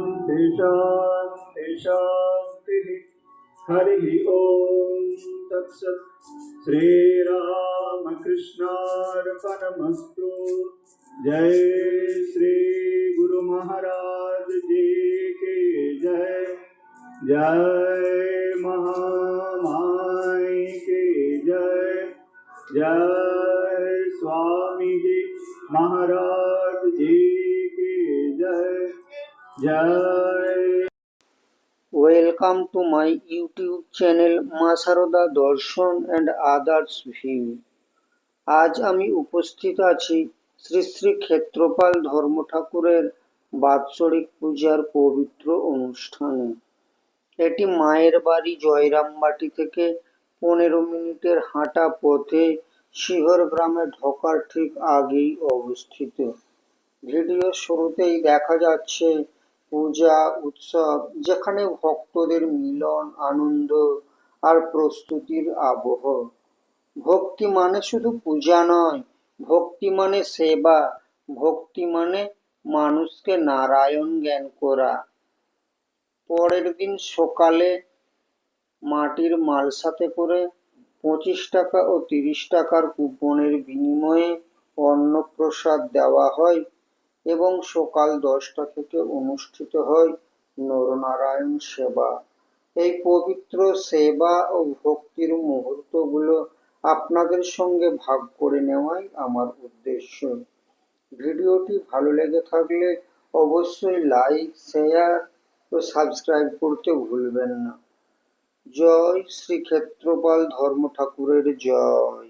शान्ति शान्ति शान्तिः हरिः ॐ तत्सत्। जय श्री गुरु महाराज जी के जय। जय महामाई के जय। जय welcome to my YouTube channel মা সারদা দর্শন অ্যান্ড আদার্স ভিউ আজ আমি উপস্থিত আছি শ্রী শ্রী ক্ষেত্রপাল ধর্ম ঠাকুরের বাৎসরিক পূজার পবিত্র অনুষ্ঠানে। এটি মায়ের বাড়ি জয়রামবাটি থেকে পনেরো মিনিটের হাঁটা পথে শিহর গ্রামে ঢোকার ঠিক আগেই অবস্থিত। ভিডিও শুরুতেই দেখা যাচ্ছে পূজা, উৎসব, যেখানে ভক্তদের মিলন, আনন্দ আর প্রস্তুতির আবহ। ভক্তি মানে শুধু পূজা নয়, ভক্তি মানে সেবা, ভক্তি মানে মানুষকে নারায়ণ জ্ঞান করা। পরের দিন সকালে মাটির মালসাতে করে পঁচিশ টাকা ও তিরিশ টাকার কুপনের বিনিময়ে অন্নপ্রসাদ দেওয়া হয়। এবং সকাল দশটা থেকে অনুষ্ঠিত হয় নরনারায়ণ সেবা। এই পবিত্র সেবা ও ভক্তির মুহূর্তগুলো আপনাদের সঙ্গে ভাগ করে নেওয়াই আমার উদ্দেশ্য। ভিডিওটি ভালো লেগে থাকলে অবশ্যই লাইক, শেয়ার ও সাবস্ক্রাইব করতে ভুলবেন না। জয় শ্রী ক্ষেত্রপাল ধর্ম ঠাকুরের জয়।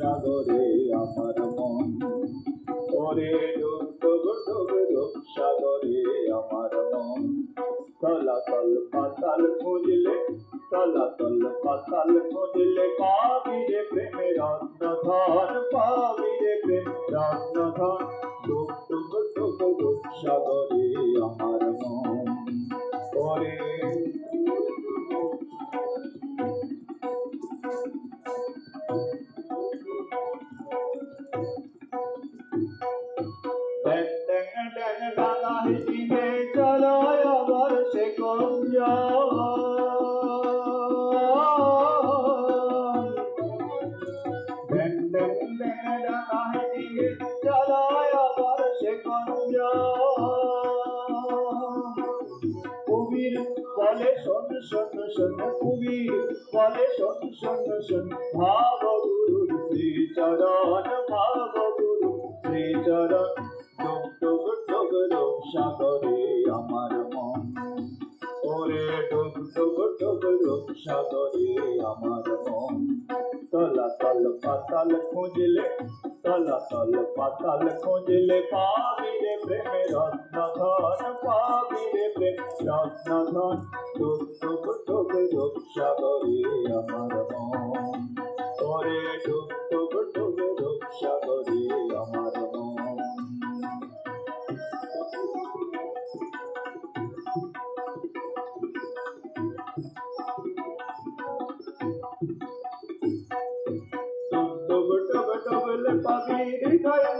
সাগরে আমার মন। ওরে ডুব ডুব ডুব সাগরে আমার মন। তলাতল পাতাল খুঁজলে, তলাতল পাতাল খুঁজলে পাবি রে প্রেমের রত্নধন পাবি রে প্রেম রত্নধন ডুব সাগরে আমার মন। ওরে কবির বলে শোন শোন শোন কবির বলে শোন শোন শোন ভাব গুরুর শ্রীচরণ ভাব গুরু শ্রীচরণ। ডুব ডুব ডুব ডুব সাগরে আমার মন। ওরে ডুব ডুব ডুব ডুব সাগরে আমার মন। তলাতল পাতাল খুঁজলে তলাতল পাতাল খুঁজলে পাবি প্রেমে রত্নধন পাবি রে প্রেম রত্নধন ডুব ডুব ডুব ডুব সাগরে আমার মন ওরে ডুব ডুব ডুব ডুব সাগরে আমার মন ডুব ডুব ডুবলে পাবি হৃদয় মাঝে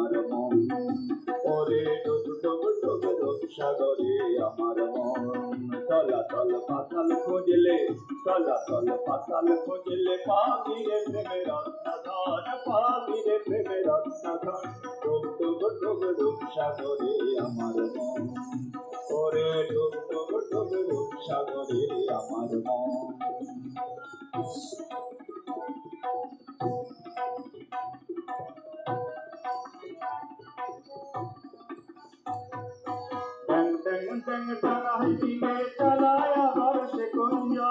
সাগরে আমার মন। চলাচল পাতাল খোঁজলে চলাচল পাতাল খোঁজলে পাবি রে প্রেমের রত্নাধন পাবি রে প্রেমের রত্নাধন ডুব ডুব ডুব ডুব সাগরে আমার মন। ওরে ডুব ডুব ডুব ডুব সাগরে আমার মন। দিনে চালায় আবার সে কঞ্জা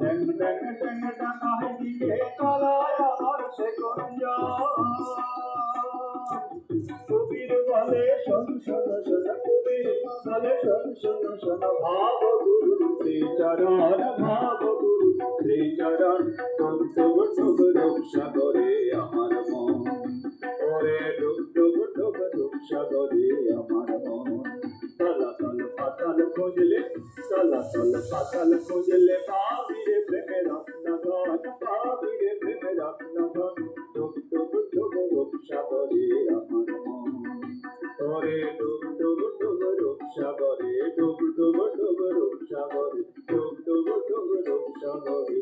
ট্যাং ট্যাং ট্যাং টানাই দিনে চালায় আবার সে ভাব গুরু শ্রী চরণ ভাব গুরু শ্রী চরণ ডুব সাগরে আমার করে আমার মন। চলাচল পাতাল খুঁজলে চলাচল পাতাল খুঁজলে পাবি রে প্রেমে রত্নগর পাবি রে প্রেমে রত্নগর ডুব ডুব ডুব, রূপসা করে আমার মন। করে ডুব ডুব ডুব, রূপসা করে ডুব ডুব ডুব, রূপসা করে ডুব ডুব ডুব, রূপসা করে